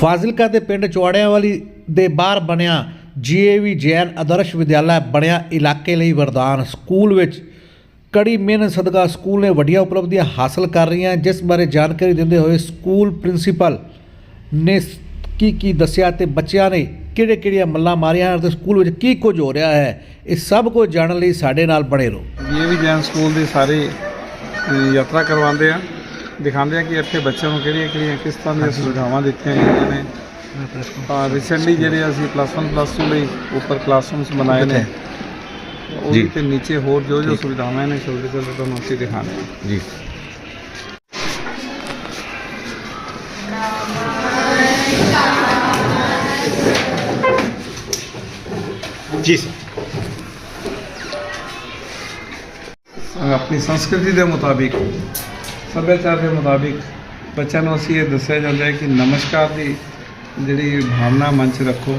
ਫਾਜ਼ਿਲਕਾ ਦੇ ਪਿੰਡ ਚੌੜਿਆਂ ਵਾਲੀ ਦੇ ਬਾਹਰ ਬਣਿਆ ਜੀਏਵੀ ਜੈਨ ਆਦਰਸ਼ ਵਿਦਿਆਲਾ ਬਣਿਆ ਇਲਾਕੇ ਲਈ ਵਰਦਾਨ। ਸਕੂਲ ਵਿੱਚ ਕੜੀ ਮਿਹਨਤ ਸਦਕਾ ਸਕੂਲ ਨੇ ਵੱਡੀਆਂ ਉਪਲਬਧੀਆਂ ਹਾਸਲ ਕਰ ਰਹੀਆਂ, ਜਿਸ ਬਾਰੇ ਜਾਣਕਾਰੀ ਦਿੰਦੇ ਹੋਏ ਸਕੂਲ ਪ੍ਰਿੰਸੀਪਲ ਨੇ ਕੀ ਕੀ ਦੱਸਿਆ ਤੇ ਬੱਚਿਆਂ ਨੇ ਕਿਹੜੇ, ਕਿਹੜੀਆਂ ਮੱਲਾਂ ਮਾਰੀਆਂ ਅਤੇ ਸਕੂਲ ਵਿੱਚ ਕੀ ਕੁਝ ਹੋ ਰਿਹਾ ਹੈ, ਇਹ ਸਭ ਕੁਝ ਜਾਣਨ ਲਈ ਸਾਡੇ ਨਾਲ ਬਣੇ ਰਹੋ। ਇਹ ਵੀ ਜੈਨ ਸਕੂਲ ਦੀ ਸਾਰੀ ਯਾਤਰਾ ਕਰਵਾਉਂਦੇ ਆ। ਦਿਖਾਉਂਦੇ ਆ ਕਿ ਇੱਥੇ ਬੱਚਿਆਂ ਨੂੰ ਕਿਹੜੀਆਂ ਕਿਹੜੀਆਂ ਕਿਸ ਤਰ੍ਹਾਂ ਦੀਆਂ ਸੁਵਿਧਾਵਾਂ ਦਿੱਤੀਆਂ ਗਈਆਂ ਨੇ। ਆ ਰੀਸੈਂਟਲੀ ਜਿਹੜੇ ਅਸੀਂ ਪਲੱਸ 1 ਪਲੱਸ 2 ਲਈ ਉੱਪਰ ਕਲਾਸਰੂਮਸ ਬਣਾਏ ਨੇ ਉਹ ਤੇ ਨੀਚੇ ਹੋਰ ਜੋ ਜੋ ਸੁਵਿਧਾਵਾਂ ਨੇ ਛੋਟੇ ਛੋਟੇ ਤੁਹਾਨੂੰ ਅਸੀਂ ਦਿਖਾਉਂਦੇ ਹਾਂ। ਜੀ। ਜੀ ਸਰ ਆਪਣੀ ਸੰਸਕ੍ਰਿਤੀ ਦੇ ਮੁਤਾਬਿਕ ਸੱਭਿਆਚਾਰ ਦੇ ਮੁਤਾਬਿਕ ਬੱਚਿਆਂ ਨੂੰ ਅਸੀਂ ਇਹ ਦੱਸਿਆ ਜਾਂਦਾ ਹੈ ਕਿ ਨਮਸਕਾਰ ਦੀ ਜਿਹੜੀ ਭਾਵਨਾ ਮਨ 'ਚ ਰੱਖੋ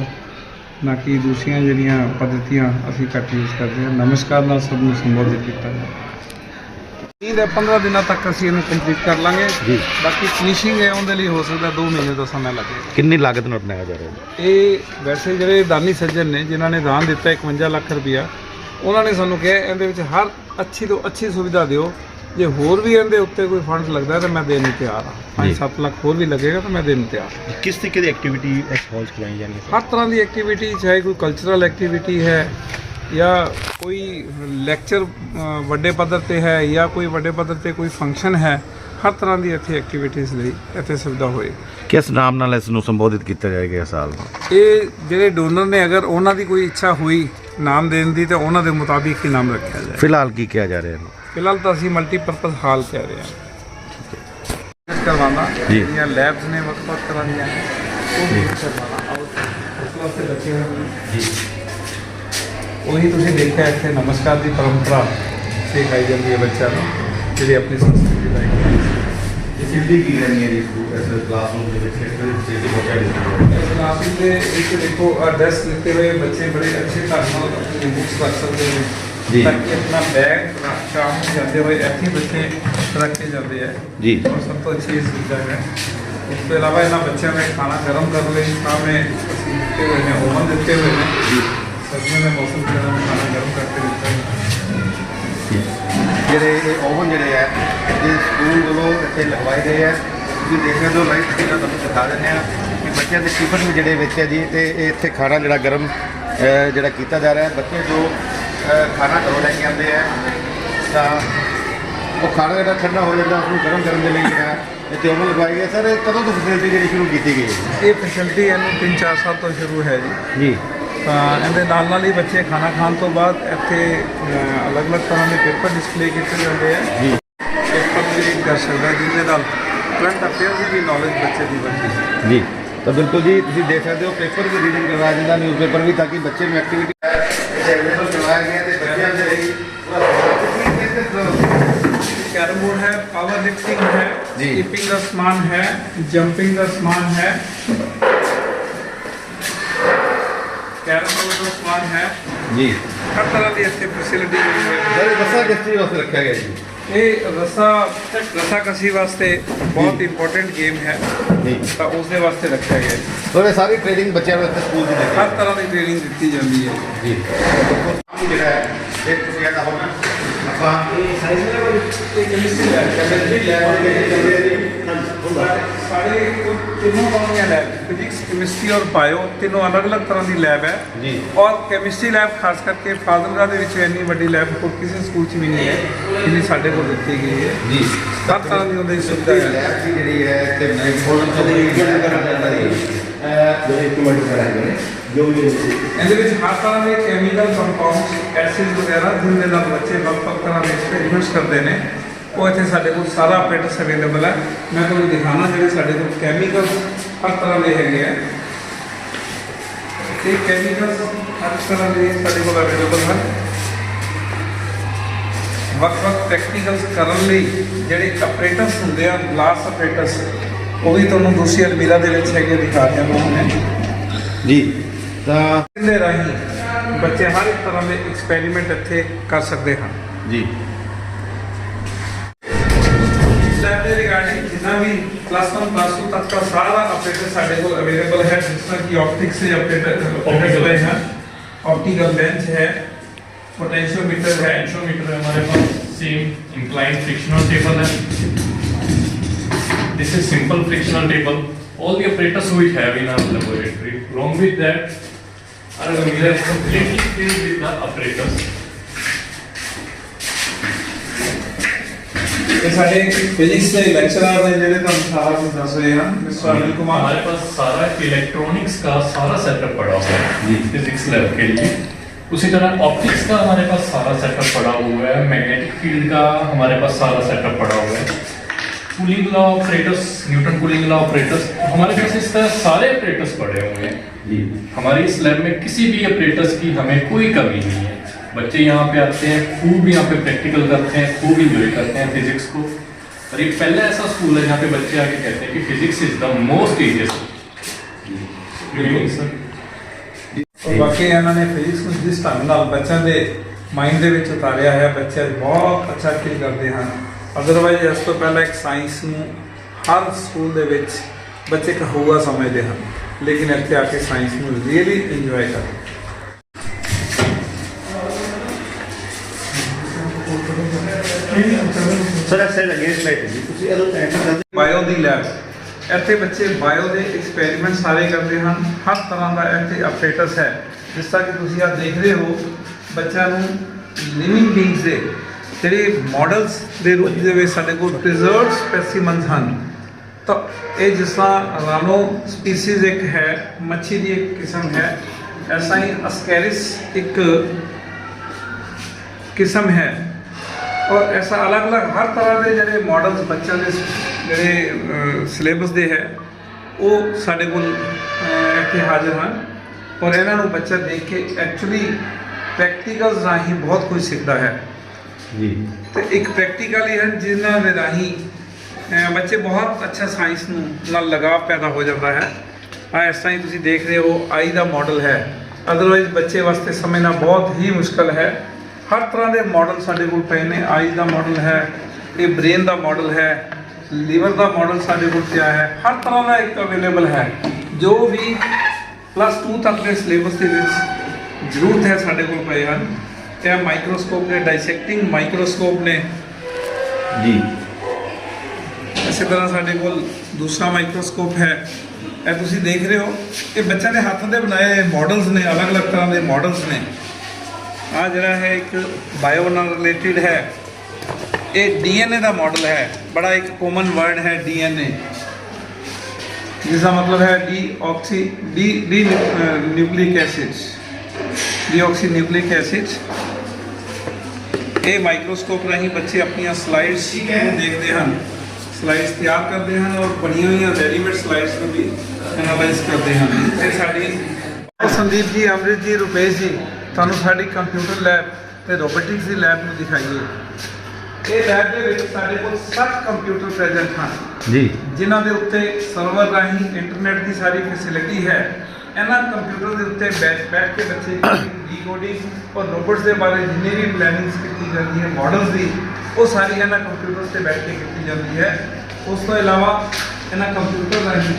ਨਾ ਕਿ ਦੂਸਰੀਆਂ ਜਿਹੜੀਆਂ ਪद्धਤੀਆਂ ਅਸੀਂ ਘੱਟ ਯੂਜ਼ ਕਰਦੇ ਹਾਂ। ਨਮਸਕਾਰ ਨਾਲ ਸਭ ਨੂੰ ਸੰਬੋਧਿਤ ਕੀਤਾ ਜਾਂਦਾ ਇਹ ਦੇ 15 ਦਿਨਾਂ ਤੱਕ ਅਸੀਂ ਇਹਨੂੰ ਕੰਪਲੀਟ ਕਰ ਲਾਂਗੇ। ਬਾਕੀ ਫਿਨਿਸ਼ਿੰਗ ਹੈ ਉਹਦੇ ਲਈ ਹੋ ਸਕਦਾ 2 ਮਹੀਨੇ ਦਾ ਸਮਾਂ ਲੱਗੇਗਾ ਕਿੰਨੀ ਲਾਗਤ ਨਾਲ ਬਣਾਇਆ ਜਾ ਰਿਹਾ ਹੈ? ਇਹ ਵੈਸੇ ਜਿਹੜੇ ਦਾਨੀ ਸੱਜਣ ਨੇ ਜਿਨ੍ਹਾਂ ਨੇ ਦਾਨ ਦਿੱਤਾ 51 ਲੱਖ ਰੁਪਇਆ ਉਹਨਾਂ ਨੇ ਸਾਨੂੰ ਕਿਹਾ ਇਹਦੇ ਵਿੱਚ ਹਰ ਅੱਛੀ ਤੋਂ ਅੱਛੀ ਸੁਵਿਧਾ ਦਿਓ। ਜੇ ਹੋਰ ਵੀ ਇਹਦੇ ਉੱਤੇ ਕੋਈ ਫੰਡ ਲੱਗਦਾ ਤਾਂ ਮੈਂ ਦੇਣ ਨੂੰ ਤਿਆਰ ਹਾਂ ਜੀ। 5-7 ਲੱਖ ਹੋਰ ਵੀ ਲੱਗੇਗਾ ਤਾਂ ਮੈਂ ਦੇਣ ਨੂੰ ਤਿਆਰ ਹਾਂ ਕਿਸ ਤਰੀਕੇ ਦੀ ਐਕਟੀਵਿਟੀ ਇਸ ਹਾਲ 'ਚ ਕਰਾਈ ਜਾਣੀ ਹੈ ਹਰ ਤਰ੍ਹਾਂ ਦੀ ਐਕਟੀਵਿਟੀ ਚਾਹੇ ਕੋਈ ਕਲਚਰਲ ਐਕਟੀਵਿਟੀ ਹੈ ਜਾਂ ਕੋਈ ਲੈਕਚਰ ਵੱਡੇ ਪੱਧਰ ਤੇ ਹੈ ਜਾਂ ਕੋਈ ਵੱਡੇ ਪੱਧਰ ਤੇ ਕੋਈ ਫੰਕਸ਼ਨ ਹੈ ਹਰ ਤਰ੍ਹਾਂ ਦੀ ਇੱਥੇ ਐਕਟੀਵਿਟੀਜ਼ ਲਈ ਇੱਥੇ ਸੁਵਿਧਾ ਹੋਏ ਕਿਸ ਨਾਮ ਨਾਲ ਇਸ ਨੂੰ ਸੰਬੋਧਿਤ ਕੀਤਾ ਜਾਏਗਾ ਇਸ ਸਾਲ ਇਹ ਜਿਹੜੇ ਡੋਨਰ ਨੇ ਅਗਰ ਉਹਨਾਂ ਦੀ ਕੋਈ ਇੱਛਾ ਹੋਈ ਨਾਮ ਦੇਣ ਦੀ ਤਾਂ ਉਹਨਾਂ ਦੇ ਮੁਤਾਬਿਕ ਹੀ ਨਾਮ ਰੱਖਿਆ ਜਾਏ ਫਿਲਹਾਲ ਕੀ ਕਿਹਾ ਜਾ ਰਿਹਾ ਹੈ? ਫਿਲਹਾਲ ਤਾਂ ਅਸੀਂ ਮਲਟੀਪਰਪਸ ਹਾਲ ਕਹਿ ਰਹੇ ਹਾਂ। ਇਸ ਕਰਵਾਉਣਾ। ਜੀ। ਜਿਹੜੀਆਂ ਲੈਬਸ ਨੇ ਵੱਖ-ਵੱਖ ਤਰ੍ਹਾਂ ਦੀਆਂ ਨੇ ਉਹ ਵੀ ਕਰਵਾਉਣਾ। ਆਓ ਉਸ ਵਾਸਤੇ ਬੱਚੇ ਹੋਏ ਜੀ। ਉਹੀ ਤੁਸੀਂ ਦੇਖਿਆ ਇੱਥੇ ਨਮਸਕਾਰ ਦੀ ਪਰੰਪਰਾ ਸਿਖਾਈ ਜਾਂਦੀ ਹੈ ਬੱਚਿਆਂ ਨੂੰ ਜਿਹੜੀ ਆਪਣੀ ਸੰਸਕ੍ਰਿਤੀ ਦਾ ਇੱਕ ਸਿੱਧੀ ਕੀ ਰਹਿਣੀ ਹੈ ਜੀ ਇਸ ਕਲਾਸਰੂਮ ਦੇ ਵਿੱਚ? ਸਿੱਧੀ ਪਹੁੰਚਾ ਦਿੱਤੀ ਇਸ ਕਲਾਸ ਦੇ ਇੱਕ ਦੇਖੋ ਐਡਰੈਸ ਲਿਖੇ ਹੋਏ ਬੱਚੇ ਬੜੇ ਅੱਛੇ ਢੰਗ ਨਾਲ ਆਪਣੀ ਬੁੱਕਸ ਰੱਖ ਸਕਦੇ ਨੇ। ਜੀ। ਤਾਂ ਕਿ ਆਪਣਾ ਬੈਗ ਸ਼ਾਮ ਨੂੰ ਜਾਂਦੇ ਹੋਏ ਇੱਥੇ ਬੱਚੇ ਰੱਖ ਕੇ ਜਾਂਦੇ ਆ। ਜੀ। ਔਰ ਸਭ ਤੋਂ ਅੱਛੀ ਸੁਵਿਧਾ ਹੈ ਉਸ ਤੋਂ ਇਲਾਵਾ ਇਹਨਾਂ ਬੱਚਿਆਂ ਨੇ ਖਾਣਾ ਗਰਮ ਕਰਨ ਲਈ ਸਾਹਮਣੇ ਅਸੀਂ ਦਿੱਤੇ ਹੋਏ ਨੇ ਓਵਨ ਦਿੱਤੇ ਹੋਏ ਨੇ। ਜੀ। ਸਰਦੀਆਂ ਦੇ ਮੌਸਮ 'ਚ ਇਹਨਾਂ ਨੂੰ ਖਾਣਾ ਗਰਮ ਕਰਕੇ ਦਿੱਤਾ ਹੈ। ਜਿਹੜੇ ਇਹ ਓਵਨ ਜਿਹੜੇ ਆ ਇਹ ਸਕੂਲ ਵੱਲੋਂ ਇੱਥੇ ਲਗਵਾਏ ਗਏ ਆ। ਤੁਸੀਂ ਦੇਖ ਸਕਦੇ ਹੋ ਲਾਈਟ ਜਿਹੜਾ ਤੁਹਾਨੂੰ ਦਿਖਾ ਦਿੰਦੇ ਆ ਕਿ ਬੱਚਿਆਂ ਦੇ ਟਿਫਨ ਵੀ ਜਿਹੜੇ ਵਿੱਚ ਹੈ ਜੀ ਤੇ ਇਹ ਇੱਥੇ ਖਾਣਾ ਜਿਹੜਾ ਗਰਮ ਜਿਹੜਾ ਕੀਤਾ ਜਾ ਰਿਹਾ। ਹੈ ਬੱਚੇ ਜੋ ਖਾਣਾ ਘਰੋਂ ਲੈ ਕੇ ਆਉਂਦੇ ਆ। ਤਾਂ ਉਹ ਖਾਣਾ ਜਿਹੜਾ ਠੰਡਾ ਹੋ ਜਾਂਦਾ ਉਸਨੂੰ ਗਰਮ ਕਰਨ ਦੇ ਲਈ ਜਿਹੜਾ ਇੱਥੇ ਓਵਨ ਲਗਵਾਏ ਗਏ। ਸਰ ਇਹ ਕਦੋਂ ਤੋਂ ਫੈਸਿਲਿਟੀ ਜਿਹੜੀ ਸ਼ੁਰੂ ਕੀਤੀ ਗਈ ਹੈ? ਇਹ ਫੈਸਿਲਿਟੀ ਇਹਨੂੰ 3-4 ਸਾਲ ਤੋਂ ਸ਼ੁਰੂ ਹੈ ਜੀ। ਜੀ। ਤਾਂ ਇਹਦੇ ਨਾਲ ਨਾਲ ਹੀ ਬੱਚੇ ਖਾਣਾ ਖਾਣ ਤੋਂ ਬਾਅਦ ਇੱਥੇ ਅਲੱਗ-ਅਲੱਗ ਤਰ੍ਹਾਂ ਦੇ ਪੇਪਰ ਡਿਸਪਲੇ ਕੀਤੇ ਜਾਂਦੇ ਆ। ਜੀ। ਪੇਪਰ ਵੀ ਰੀਡ ਕਰ ਸਕਦਾ ਜਿਹਦੇ ਨਾਲ ਕਰੰਟ ਅਫੇਅਰਸ ਦੀ ਨੌਲੇਜ ਬੱਚੇ ਦੀ ਵੱਧਦੀ ਹੈ। ਜੀ। ਤਾਂ ਬਿਲਕੁਲ ਜੀ ਤੁਸੀਂ ਦੇਖ ਸਕਦੇ ਹੋ ਪੇਪਰ ਵੀ ਰੀਡਿੰਗ ਕਰਵਾਇਆ ਜਾਂਦਾ ਨਿਊਜ਼ਪੇਪਰ ਵੀ ਤਾਂ ਕਿ ਬੱਚੇ ਨੂੰ ਐਕਟੀਵਿਟੀ ਅਵੇਲੇਬਲ ਕਰਵਾਇਆ ਗਿਆ ਤੇ ਬੱਚਿਆਂ ਦੇ ਲਈ कैरम बोर्ड है पावर लिफ्टिंग है जी। स्किपिंग का सामान है जंपिंग का सामान है कैरम बोर्ड का सामान है ਜੀ हर तरह की ਇੱਥੇ ਫੈਸਿਲਿਟੀ ਮਿਲੀ ਹੋਈ ਹੈ ਸਰ ਇਹ ਦੱਸਾਂ ਕਿਸ ਚੀਜ਼ ਵਾਸਤੇ ਰੱਖਿਆ ਗਿਆ ਜੀ ਇਹ ਰਸਾ ਰਸਾ ਕਸੀ ਵਾਸਤੇ ਬਹੁਤ ਇੰਪੋਰਟੈਂਟ ਗੇਮ ਹੈ। ਜੀ। ਤਾਂ ਉਸ ਦੇ ਵਾਸਤੇ ਰੱਖਿਆ ਗਿਆ ਹੈ। ਸਰ ਇਹ ਸਾਰੀ ਟ੍ਰੇਨਿੰਗ ਬੱਚਿਆਂ ਨੂੰ ਇੱਥੇ ਸਕੂਲ ਦੀ ਦਿੱਤੀ। ਹਰ ਤਰ੍ਹਾਂ ਦੀ ਟ੍ਰੇਨਿੰਗ ਦਿੱਤੀ ਜਾਂਦੀ ਹੈ। ਜੀ। ਬਿਲਕੁਲ ਜਿਹੜਾ ਹੈ ਇਹ ਤੁਸੀਂ ਇਹ ਕਹੋ ਨਾ ਆਪਾਂ ਇਹ ਕੈਮਿਸਟਰੀ ਲੈਬ ਕੈਮਿਸਟਰੀ ਲੈਬ ਸਾਡੇ ਕੋਲ ਤਿੰਨੋਂ ਪਾਉਣੀਆਂ ਲੈਬ ਫਿਜ਼ਿਕਸ ਕੈਮਿਸਟਰੀ ਔਰ ਬਾਇਓ ਤਿੰਨੋਂ ਅਲੱਗ-ਅਲੱਗ ਤਰ੍ਹਾਂ ਦੀ ਲੈਬ ਹੈ। ਜੀ। ਔਰ ਕੈਮਿਸਟਰੀ ਲੈਬ ਖਾਸ ਕਰਕੇ ਫਾਜ਼ਿਲਕਾ ਦੇ ਵਿੱਚ ਇੰਨੀ ਵੱਡੀ ਲੈਬ ਹੋਰ ਕਿਸੇ ਸਕੂਲ 'ਚ ਵੀ ਨਹੀਂ ਹੈ ਜਿੰਨੀ ਸਾਡੇ ਕੋਲ ਦਿੱਤੀ ਗਈ ਹੈ। ਜੀ। ਹਰ ਤਰ੍ਹਾਂ ਦੀ ਉਹਦੀ ਸੁਵਿਧਾ ਹੈ। ਲੈਬ ਦੀ ਜਿਹੜੀ ਹੈ ਤੇ ਇੰਪੋਰਟੈਂਟ ਤੋਂ ਜਿਹੜੀ ਜਿਹੜੇ ਇਨਸਟਰੂਮੈਂਟ ਕਰਾਏ ਨੇ ਜੋ ਵੀ ਇਹਦੇ ਵਿੱਚ ਹਰ ਤਰ੍ਹਾਂ ਦੇ ਕੈਮੀਕਲ ਕੰਪਾਊਂਡਸ ਐਸਿਡ ਵਗੈਰਾ ਜਿਹਦੇ ਨਾਲ ਬੱਚੇ ਵੱਖ-ਵੱਖ ਤਰ੍ਹਾਂ ਦੇ ਐਕਸਪੈਰੀਮੈਂਟਸ ਕਰਦੇ ਨੇ। ਉਹ ਇੱਥੇ ਸਾਡੇ ਕੋਲ ਸਾਰਾ ਆਪਰੇਟਸ ਅਵੇਲੇਬਲ ਹੈ। ਮੈਂ ਤੁਹਾਨੂੰ ਦਿਖਾਣਾ ਜਿਹੜੇ ਸਾਡੇ ਕੋਲ ਕੈਮੀਕਲ ਹਰ ਤਰ੍ਹਾਂ ਦੇ ਹੈਗੇ ਆ। ਇਹ ਕੈਮੀਕਲ ਹਰ ਤਰ੍ਹਾਂ ਦੇ ਸਾਡੇ ਕੋਲ ਅਵੇਲੇਬਲ ਹਨ। ਵੱਖ-ਵੱਖ ਟੈਕਨੀਕਲਸ ਕਰਨ ਲਈ ਜਿਹੜੇ ਆਪਰੇਟਰਸ ਹੁੰਦੇ ਆ ਗਲਾਸ ਆਪਰੇਟਰਸ ਉਹ ਵੀ ਤੁਹਾਨੂੰ ਦੂਸਰੀ ਅਲਮੀਰਾ ਦੇ ਵਿੱਚ ਹੈਗੇ ਦਿਖਾ ਦਿਆਂਗਾ ਮੈਂ ਜੀ। ਤਾਂ ਦੇ ਰਾਹੀਂ ਬੱਚੇ ਹਰ ਇੱਕ ਤਰ੍ਹਾਂ ਦੇ ਐਕਸਪੈਰੀਮੈਂਟ ਇੱਥੇ ਕਰ ਸਕਦੇ ਹਨ। ਜੀ। जितना भी क्लास वन क्लास टू तक का सारा ऑपरेटर साढ़े को अवेलेबल है, जितना की ऑप्टिक्स से ऑपरेटर है। यहाँ ऑप्टिकल लेंस है पोटेंशियोमीटर है एंशोमीटर है हमारे पास। सेम इंक्लाइन फ्रिक्शनल टेबल है। This is simple frictional table all the operators we have in our laboratory wrong with that are mirror is completely filled with the apparatus. ਇਹ ਸਾਡੇ physics ਦੇ ਲੈਕਚਰਰ ਨੇ ਜਿਹੜੇ ਤੁਹਾਨੂੰ ਸਾਰਾ ਕੁਝ ਦੱਸ ਰਹੇ ਹਨ ਮਿਸਟਰ ਅਨਿਲ ਕੁਮਾਰ हमारे पास सारा इलेक्ट्रॉनिक्स का सारा सेटअप पड़ा हुआ है फिजिक्स लैब के लिए उसी तरह ऑप्टिक्स का हमारे पास सारा सेटअप पड़ा हुआ है मैग्नेटिक फील्ड का हमारे पास सारा सेटअप पड़ा हुआ है cooling law operators Newton cooling law operators हमारे पास इस तरह सारे ऑपरेटर्स पड़े हुए हैं हमारी इस लैब में किसी भी ऑपरेटर्स की हमें कोई कमी नहीं है बच्चे यहाँ पे आते हैं खूब यहाँ पे प्रैक्टिकल करते हैं खूब इंजॉय करते हैं फिजिक्स को और ये पहला ऐसा स्कूल है जहाँ पे बच्चे आके कहते हैं कि physics is the most easiest sir ਔਰ ਬਾਕੀ ਇਹਨਾਂ ਨੇ ਫਿਜ਼ਿਕਸ ਨੂੰ ਜਿਸ ਢੰਗ ਨਾਲ ਬੱਚਿਆਂ ਦੇ ਮਾਈਂਡ ਦੇ ਵਿੱਚ ਉਤਾਰਿਆ ਹੈ ਬੱਚੇ ਬਹੁਤ ਅੱਛਾ ਫੀਲ ਕਰਦੇ ਹਨ ਅਦਰਵਾਈਜ਼ ਇਸ ਤੋਂ ਪਹਿਲਾਂ ਇੱਕ ਸਾਇੰਸ ਨੂੰ ਹਰ ਸਕੂਲ ਦੇ ਵਿੱਚ ਬੱਚੇ ਕਹੂਗਾ ਸਮਝਦੇ ਹਨ ਲੇਕਿਨ ਇੱਥੇ ਆ ਕੇ ਸਾਇੰਸ ਨੂੰ ਰੀਅਲੀ ਇੰਜੋਏ ਕਰਦੇ sir axle against light ji ਤੁਸੀਂ ਇਹਨੂੰ ਐਂਟਰ ਕਰਦੇ ਬਾਇਓ ਦੀ ਲੈਬ ਇੱਥੇ ਬੱਚੇ ਬਾਇਓ ਦੇ ਐਕਸਪੈਰੀਮੈਂਟ ਸਾਰੇ ਕਰਦੇ ਹਨ। ਹਰ ਤਰ੍ਹਾਂ ਦਾ ਇੱਥੇ ਆਪਰੇਟਸ ਹੈ। ਜਿਸ ਤਰ੍ਹਾਂ ਕਿ ਤੁਸੀਂ ਆ ਦੇਖ ਰਹੇ ਹੋ, ਬੱਚਿਆਂ ਨੂੰ ਲਿਵਿੰਗ ਬੀਇੰਗਸ ਦੇ, ਜਿਹੜੇ ਮਾਡਲਸ ਦੇ ਰੂਪ ਦੇ ਵਿੱਚ ਸਾਡੇ ਕੋਲ ਪ੍ਰੀਜ਼ਰਵਡ ਸਪੈਸੀਮਨਸ ਹਨ। ਤਾਂ ਇਹ ਜਿਸ ਤਰ੍ਹਾਂ ਰਾਨੋ ਸਪੀਸੀਜ਼ ਇੱਕ ਹੈ, ਮੱਛੀ ਦੀ ਇੱਕ ਕਿਸਮ ਹੈ, ਐਸਾ ਹੀ ਅਸਕੈਰਿਸ ਇੱਕ ਕਿਸਮ ਹੈ। ਔਰ ਐਸਾ ਅਲੱਗ-ਅਲੱਗ ਹਰ ਤਰ੍ਹਾਂ ਦੇ ਜਿਹੜੇ ਮਾਡਲਸ ਬੱਚਿਆਂ ਦੇ ਜਿਹੜੇ ਸਿਲੇਬਸ ਦੇ ਹੈ ਉਹ ਸਾਡੇ ਕੋਲ ਇੱਥੇ ਹਾਜ਼ਰ ਹਨ। ਔਰ ਇਹਨਾਂ ਨੂੰ ਬੱਚਾ ਦੇਖ ਕੇ ਐਕਚੁਅਲੀ ਪ੍ਰੈਕਟੀਕਲਸ ਰਾਹੀਂ ਬਹੁਤ ਕੁਝ ਸਿੱਖਦਾ ਹੈ। ਜੀ। ਤੇ ਇੱਕ ਪ੍ਰੈਕਟੀਕਲ ਹੀ ਹਨ ਜਿਨ੍ਹਾਂ ਦੇ ਰਾਹੀਂ ਬੱਚੇ ਬਹੁਤ ਅੱਛਾ ਸਾਇੰਸ ਨੂੰ ਨਾਲ ਲਗਾਵ ਪੈਦਾ ਹੋ ਜਾਂਦਾ ਹੈ। ਆ ਇਸ ਤਰ੍ਹਾਂ ਹੀ ਤੁਸੀਂ ਦੇਖ ਰਹੇ ਹੋ ਆਈ ਦਾ ਮਾਡਲ ਹੈ। ਅਦਰਵਾਈਜ਼ ਬੱਚੇ ਵਾਸਤੇ ਸਮਝਣਾ ਬਹੁਤ ਹੀ ਮੁਸ਼ਕਲ ਹੈ। ਹਰ ਤਰ੍ਹਾਂ ਦੇ ਮਾਡਲ ਸਾਡੇ ਕੋਲ ਪਏ ਨੇ ਆਈ ਦਾ ਮਾਡਲ ਹੈ ਇਹ ਬ੍ਰੇਨ ਦਾ ਮਾਡਲ ਹੈ ਲੀਵਰ ਦਾ ਮਾਡਲ ਸਾਡੇ ਕੋਲ ਪਿਆ ਹੈ ਹਰ ਤਰ੍ਹਾਂ ਦਾ ਇੱਕ ਅਵੇਲੇਬਲ ਹੈ। ਜੋ ਵੀ ਪਲੱਸ 2 ਤੱਕ ਦੇ ਸਿਲੇਬਸ ਦੇ ਵਿੱਚ ਜ਼ਰੂਰਤ ਹੈ ਸਾਡੇ ਕੋਲ ਪਏ ਹਨ। ਤੇ ਮਾਈਕਰੋਸਕੋਪ ਨੇ ਡਾਈਸੈਕਟਿੰਗ ਮਾਈਕਰੋਸਕੋਪ ਨੇ। ਜੀ। ਇਸੇ ਤਰ੍ਹਾਂ ਸਾਡੇ ਕੋਲ ਦੂਸਰਾ ਮਾਈਕਰੋਸਕੋਪ ਹੈ। ਇਹ ਤੁਸੀਂ ਦੇਖ ਰਹੇ ਹੋ ਇਹ ਬੱਚਿਆਂ ਦੇ ਹੱਥ ਦੇ ਬਣਾਏ ਮਾਡਲਸ ਨੇ ਅਲੱਗ-ਅਲੱਗ ਤਰ੍ਹਾਂ ਦੇ ਮਾਡਲਸ ਨੇ। ਆ ਜਿਹੜਾ ਹੈ ਇੱਕ ਬਾਇਓ ਨਾਲ ਰਿਲੇਟਡ ਹੈ। ਇਹ ਡੀਐਨਏ ਦਾ ਮਾਡਲ ਹੈ। ਬੜਾ ਇੱਕ ਕਾਮਨ ਵਰਡ ਹੈ ਡੀਐਨਏ ਜਿਸ ਦਾ ਮਤਲਬ ਹੈ deoxy D D nucleic acid deoxy nucleic acid ਇਹ ਮਾਈਕਰੋਸਕੋਪ ਰਾਹੀਂ ਬੱਚੇ ਆਪਣੀਆਂ ਸਲਾਈਡਸ ਨੂੰ ਦੇਖਦੇ ਹਨ। ਸਲਾਈਡਸ ਤਿਆਰ ਕਰਦੇ ਹਨ ਔਰ ਬਣੀਆਂ ਹੋਈਆਂ ਰੈਡੀਮੇਡ ਸਲਾਈਡਸ ਨੂੰ ਵੀ ਐਨਾਲਾਈਜ਼ ਕਰਦੇ ਹਨ। ਤੇ ਸਾਡੀ ਸੰਦੀਪ ਜੀ ਅੰਮ੍ਰਿਤ ਜੀ ਰੁਪੇਸ਼ ਜੀ। ਤੁਹਾਨੂੰ ਸਾਡੀ ਕੰਪਿਊਟਰ ਲੈਬ ਤੇ ਰੋਬੋਟਿਕਸ ਦੀ ਲੈਬ ਨੂੰ ਦਿਖਾਈਏ। ਇਹ ਲੈਬ ਦੇ ਵਿੱਚ ਸਾਡੇ ਕੋਲ 60 ਕੰਪਿਊਟਰ ਪ੍ਰੈਜ਼ੈਂਟ ਹਨ। ਜੀ। ਜਿਨ੍ਹਾਂ ਦੇ ਉੱਤੇ ਸਰਵਰ ਰਾਹੀਂ ਇੰਟਰਨੈਟ ਦੀ ਸਾਰੀ ਫੈਸਿਲਿਟੀ ਹੈ। ਇਹਨਾਂ ਕੰਪਿਊਟਰ ਦੇ ਉੱਤੇ ਬੈਠ ਬੈਠ ਕੇ ਬੱਚੇ ਡੀਕੋਡਿੰਗ ਔਰ ਰੋਬੋਟਸ ਦੇ ਬਾਰੇ ਜਿੰਨੀ ਵੀ ਪਲੈਨਿੰਗਸ ਕੀਤੀ ਜਾਂਦੀ ਹੈ ਮਾਡਲਸ ਦੀ ਉਹ ਸਾਰੀ ਇਹਨਾਂ ਕੰਪਿਊਟਰਸ ਤੇ ਬੈਠ ਕੇ ਕੀਤੀ ਜਾਂਦੀ ਹੈ। ਉਸ ਤੋਂ ਇਲਾਵਾ ਇਹਨਾਂ ਕੰਪਿਊਟਰ ਰਾਹੀਂ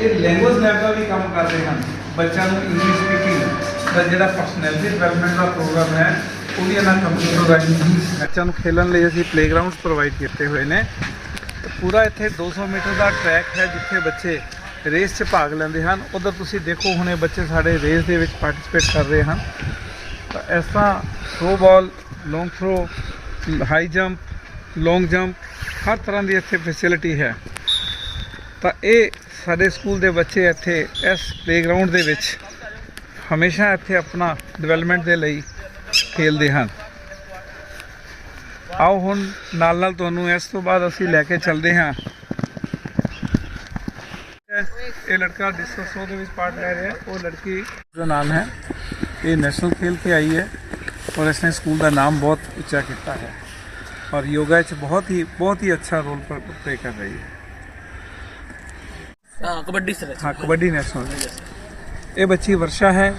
ਇਹ ਲੈਂਗੁਏਜ ਲੈਬ ਦਾ ਵੀ ਕੰਮ ਕਰਦੇ ਹਨ। ਬੱਚਿਆਂ ਨੂੰ ਇੰਗਲਿਸ਼ ਸਪੀਕਿੰਗ ਦਾ ਜਿਹੜਾ ਪਰਸਨੈਲਿਟੀ ਡਿਵੈਲਪਮੈਂਟ ਦਾ ਪ੍ਰੋਗਰਾਮ ਹੈ ਉਹ ਵੀ ਇਹਨਾਂ ਕੰਪਿਊਟਰ ਬੱਚਿਆਂ ਨੂੰ ਖੇਡਣ ਲਈ ਅਸੀਂ ਪਲੇਗਰਾਉਂਡਸ ਪ੍ਰੋਵਾਈਡ ਕੀਤੇ ਹੋਏ ਨੇ। ਪੂਰਾ ਇੱਥੇ 200 ਮੀਟਰ ਦਾ ਟਰੈਕ ਹੈ, ਜਿੱਥੇ ਬੱਚੇ ਰੇਸ 'ਚ ਭਾਗ ਲੈਂਦੇ ਹਨ। ਉਧਰ ਤੁਸੀਂ ਦੇਖੋ, ਹੁਣੇ ਬੱਚੇ ਸਾਡੇ ਰੇਸ ਦੇ ਵਿੱਚ ਪਾਰਟਿਸਿਪੇਟ ਕਰ ਰਹੇ ਹਨ। ਤਾਂ ਇਸ ਤਰ੍ਹਾਂ throw ball long throw high jump long jump ਹਰ ਤਰ੍ਹਾਂ ਦੀ ਇੱਥੇ ਫੈਸਿਲਿਟੀ ਹੈ। ਤਾਂ ਇਹ ਸਾਡੇ ਸਕੂਲ ਦੇ ਬੱਚੇ ਇੱਥੇ ਇਸ ਪਲੇਗਰਾਉਂਡ ਦੇ ਵਿੱਚ ਹਮੇਸ਼ਾ ਇੱਥੇ ਆਪਣਾ ਡਿਵੈਲਪਮੈਂਟ ਦੇ ਲਈ ਖੇਲਦੇ ਹਨ। ਆਓ ਹੁਣ ਨਾਲ ਨਾਲ ਤੁਹਾਨੂੰ ਇਸ ਤੋਂ ਬਾਅਦ ਅਸੀਂ ਲੈ ਕੇ ਚੱਲਦੇ ਹਾਂ। ਇਹ ਲੜਕਾ ਡਿਸਟ੍ਰਿਕਟ ਸ਼ੋ ਦੇ ਵਿੱਚ ਪਾਰਟ ਲੈ ਰਿਹਾ ਉਹ ਲੜਕੀ ਦਾ ਨਾਮ ਹੈ। ਇਹ ਨੈਸ਼ਨਲ ਖੇਲ ਕੇ ਆਈ ਹੈ ਔਰ ਇਸਨੇ ਸਕੂਲ ਦਾ ਨਾਮ ਬਹੁਤ ਉੱਚਾ ਕੀਤਾ ਹੈ। ਔਰ ਯੋਗਾ ਵਿੱਚ ਬਹੁਤ ਹੀ ਬਹੁਤ ਹੀ ਅੱਛਾ ਰੋਲ ਪਲੇ ਕਰ ਰਹੀ ਹੈ। ਹਾਂ ਕਬੱਡੀ ਸਰ ਹਾਂ। ਕਬੱਡੀ ਨੈਸ਼ਨਲ ਇਹ ਬੱਚੀ ਵਰਸ਼ਾ ਹੈ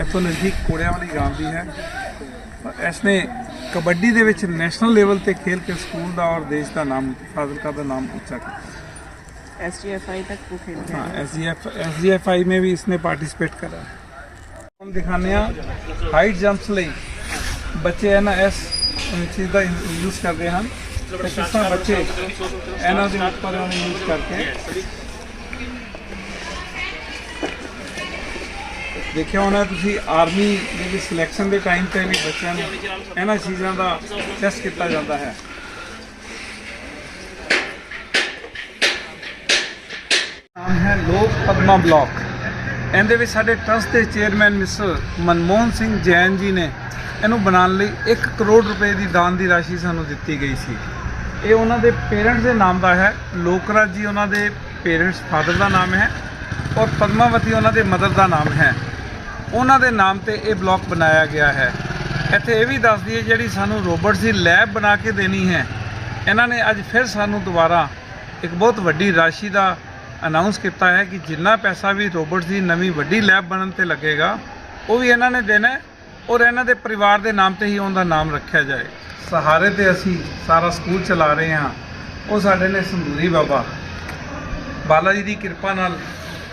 ਇੱਥੋਂ ਨਜ਼ਦੀਕ ਕੋੜਿਆਂ ਵਾਲੀ ਗਾਮ ਦੀ ਹੈ। ਇਸ ਨੇ ਕਬੱਡੀ ਦੇ ਵਿੱਚ ਨੈਸ਼ਨਲ ਲੈਵਲ ਤੇ ਖੇਲ ਕੇ ਸਕੂਲ ਦਾ ਔਰ ਦੇਸ਼ ਦਾ ਨਾਮ ਫਾਜ਼ਿਲਕਾ ਦਾ ਨਾਮ ਉੱਚਾ ਕੀਤਾ। ਐਸਡੀਐਫਆਈ ਤੱਕ ਉਹ ਖੇਡਿਆ ਹਾਂ ਐਸਡੀਐਫ ਐਸਡੀਐਫਆਈ ਮੇ ਵੀ ਇਸਨੇ ਪਾਰਟਿਸਿਪੇਟ ਕਰਾ ਹਮ ਦਿਖਾਣੇ ਆ ਹਾਈਟ ਜੰਪਸ ਲਈ ਬੱਚੇ ਹੈ ਨਾ ਇਸ ਦਾ ਯੂਜ਼ ਕਰਦੇ ਹਨ। ਬੱਚੇ ਇਹਨਾਂ ਦੇ ਉੱਪਰ ਉਹਨਾਂ ਯੂਜ਼ ਕਰਕੇ ਦੇਖਿਆ ਹੋਣਾ ਤੁਸੀਂ ਆਰਮੀ ਦੀ ਸਿਲੈਕਸ਼ਨ ਦੇ ਟਾਈਮ ਤੇ ਵੀ ਬੱਚਿਆਂ ਨੂੰ ਇਹਨਾਂ ਚੀਜ਼ਾਂ ਦਾ ਟੈਸਟ ਕੀਤਾ ਜਾਂਦਾ ਹੈ। ਨਾਮ ਹੈ ਲੋਕ ਪਦਮਾ ਬਲਾਕ। ਇਹਦੇ ਵਿੱਚ ਸਾਡੇ ਟਰਸਟ ਦੇ ਚੇਅਰਮੈਨ ਮਿਸਟਰ ਮਨਮੋਹਨ ਸਿੰਘ ਜੈਨ ਜੀ ਨੇ ਇਹਨੂੰ ਬਣਾਉਣ ਲਈ 1 ਕਰੋੜ ਰੁਪਏ ਦੀ ਦਾਨ ਦੀ ਰਾਸ਼ੀ ਸਾਨੂੰ ਦਿੱਤੀ ਗਈ ਸੀ। ਇਹ ਉਹਨਾਂ ਦੇ ਪੇਰੈਂਟਸ ਦੇ ਨਾਮ ਦਾ ਹੈ। ਲੋਕਰਾਜ ਜੀ ਉਹਨਾਂ ਦੇ ਪੇਰੈਂਟਸ ਫਾਦਰ ਦਾ ਨਾਮ ਹੈ ਔਰ ਪਦਮਾਵਤੀ ਉਹਨਾਂ ਦੇ ਮਦਰ ਦਾ ਨਾਮ ਹੈ। ਉਹਨਾਂ ਦੇ ਨਾਮ ਤੇ ਇਹ ਬਲਾਕ ਬਣਾਇਆ ਗਿਆ ਹੈ। ਇੱਥੇ ਇਹ ਵੀ ਦੱਸ ਦਈਏ ਜਿਹੜੀ ਸਾਨੂੰ ਰੋਬੋਟਸ ਦੀ ਲੈਬ ਬਣਾ ਕੇ ਦੇਣੀ ਹੈ, ਇਹਨਾਂ ਨੇ ਅੱਜ ਫਿਰ ਸਾਨੂੰ ਦੁਬਾਰਾ ਇੱਕ ਬਹੁਤ ਵੱਡੀ ਰਾਸ਼ੀ ਦਾ ਅਨਾਉਂਸ ਕੀਤਾ ਹੈ ਕਿ ਜਿੰਨਾ ਪੈਸਾ ਵੀ ਰੋਬੋਟਸ ਦੀ ਨਵੀਂ ਵੱਡੀ ਲੈਬ ਬਣਨ ਤੇ ਲੱਗੇਗਾ, ਉਹ ਵੀ ਇਹਨਾਂ ਨੇ ਦੇਣਾ ਔਰ ਇਹਨਾਂ ਦੇ ਪਰਿਵਾਰ ਦੇ ਨਾਮ ਤੇ ਹੀ ਉਹਦਾ ਨਾਮ ਰੱਖਿਆ ਜਾਏ। ਸਹਾਰੇ ਤੇ ਅਸੀਂ ਸਾਰਾ ਸਕੂਲ ਚਲਾ ਰਹੇ ਹਾਂ। ਉਹ ਸਾਡੇ ਨੇ ਸੰਦੂਰੀ ਬਾਬਾ। ਬਾਲਾ ਜੀ ਦੀ ਕਿਰਪਾ ਨਾਲ,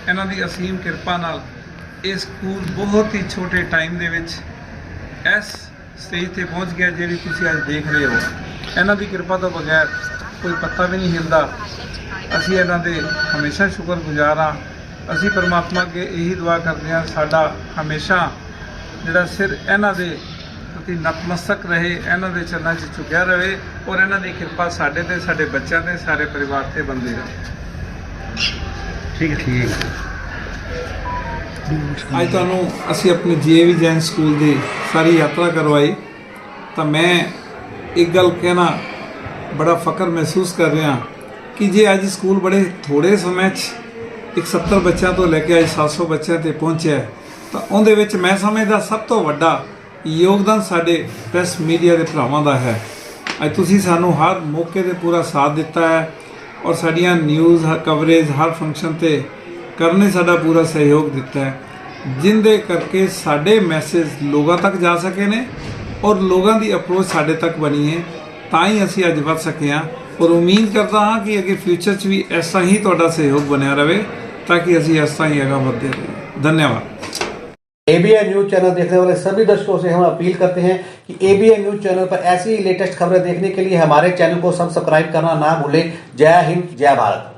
ਇਹਨਾਂ ਦੀ ਅਸੀਮ ਕਿਰਪਾ ਨਾਲ ਇਹ ਸਕੂਲ ਬਹੁਤ ਹੀ ਛੋਟੇ ਟਾਈਮ ਦੇ ਵਿੱਚ ਇਸ ਸਟੇਜ ਤੇ ਪਹੁੰਚ ਗਿਆ ਜਿਹੜੀ ਤੁਸੀਂ ਅੱਜ ਦੇਖ ਰਹੇ ਹੋ। ਇਹਨਾਂ ਦੀ ਕਿਰਪਾ ਤੋਂ ਬਗੈਰ ਕੋਈ ਪੱਤਾ ਵੀ ਨਹੀਂ ਹਿਲਦਾ। ਅਸੀਂ ਇਹਨਾਂ ਦੇ ਹਮੇਸ਼ਾ ਸ਼ੁਕਰਗੁਜ਼ਾਰ ਹਾਂ। ਅਸੀਂ ਪਰਮਾਤਮਾ ਅੱਗੇ ਇਹੀ ਦੁਆ ਕਰਦੇ ਹਾਂ ਸਾਡਾ ਹਮੇਸ਼ਾ ਜਿਹੜਾ ਸਿਰ ਇਹਨਾਂ ਦੇ ਪ੍ਰਤੀ ਨਤਮਸਤਕ ਰਹੇ ਇਹਨਾਂ ਦੇ ਚਰਨਾਂ 'ਚ ਝੁਕਿਆ ਰਹੇ ਔਰ ਇਹਨਾਂ ਦੀ ਕਿਰਪਾ ਸਾਡੇ ਤੇ ਸਾਡੇ ਬੱਚਿਆਂ ਤੇ ਸਾਰੇ ਪਰਿਵਾਰ ਤੇ ਬੰਦੀ ਰਹੇ। ਠੀਕ ਹੈ। ਠੀਕ। ਅੱਜ ਤੁਹਾਨੂੰ ਅਸੀਂ ਆਪਣੇ ਜੀਏਵੀ ਜੈਨ ਸਕੂਲ ਦੀ ਸਾਰੀ ਯਾਤਰਾ ਕਰਵਾਈ। ਤਾਂ ਮੈਂ ਇੱਕ ਗੱਲ ਕਹਿਣਾ ਬੜਾ ਫਕਰ ਮਹਿਸੂਸ ਕਰ ਰਿਹਾ ਕਿ ਜੇ ਅੱਜ ਸਕੂਲ ਬੜੇ ਥੋੜੇ ਸਮੇਂ 'ਚ ਇੱਕ 70 ਬੱਚਿਆਂ ਤੋਂ ਲੈ ਕੇ ਅੱਜ 700 ਬੱਚਿਆਂ ਤੇ ਪਹੁੰਚਿਆ ਤਾਂ ਉਹਦੇ ਵਿੱਚ ਮੈਂ ਸਮਝਦਾ ਸਭ ਤੋਂ ਵੱਡਾ ਯੋਗਦਾਨ ਸਾਡੇ ਪ੍ਰੈਸ ਮੀਡੀਆ ਦੇ ਭਰਾਵਾਂ ਦਾ ਹੈ। ਅੱਜ ਤੁਸੀਂ ਸਾਨੂੰ ਹਰ ਮੌਕੇ ਤੇ ਪੂਰਾ ਸਾਥ ਦਿੱਤਾ ਹੈ ਔਰ ਸਾਡੀਆਂ ਨਿਊਜ਼ ਕਵਰੇਜ ਹਰ ਫੰਕਸ਼ਨ ਤੇ ਕਰਨ ਨੇ ਸਾਡਾ ਪੂਰਾ ਸਹਿਯੋਗ ਦਿੱਤਾ ਹੈ ਜਿੰਦੇ ਕਰਕੇ ਸਾਡੇ ਮੈਸੇਜ ਲੋਕਾਂ ਤੱਕ ਜਾ ਸਕੇ ਨੇ ਔਰ ਲੋਕਾਂ ਦੀ ਅਪਰੋਚ ਸਾਡੇ ਤੱਕ ਬਣੀ ਹੈ ਤਾਂ ਹੀ ਅਸੀਂ ਅੱਜ ਵੱਧ ਸਕੇ ਹਾਂ ਔਰ ਉਮੀਦ ਕਰਦਾ ਹਾਂ ਕਿ ਅੱਗੇ ਫਿਊਚਰ 'ਚ ਵੀ ਐਸਾ ਹੀ ਤੁਹਾਡਾ ਸਹਿਯੋਗ ਬਣਿਆ ਰਹੇ ਤਾਂ ਕਿ ਅਸੀਂ ਇਸ ਤਰ੍ਹਾਂ ਹੀ ਅੱਗੇ ਵਧਦੇ ਰਹੀਏ ਧੰਨਵਾਦ एबीएन न्यूज चैनल देखने वाले सभी दर्शकों से हम अपील करते हैं कि एबीएन न्यूज चैनल पर ऐसी ही लेटेस्ट खबरें देखने के लिए हमारे चैनल को सब्सक्राइब करना ना भूलें जय हिंद जय भारत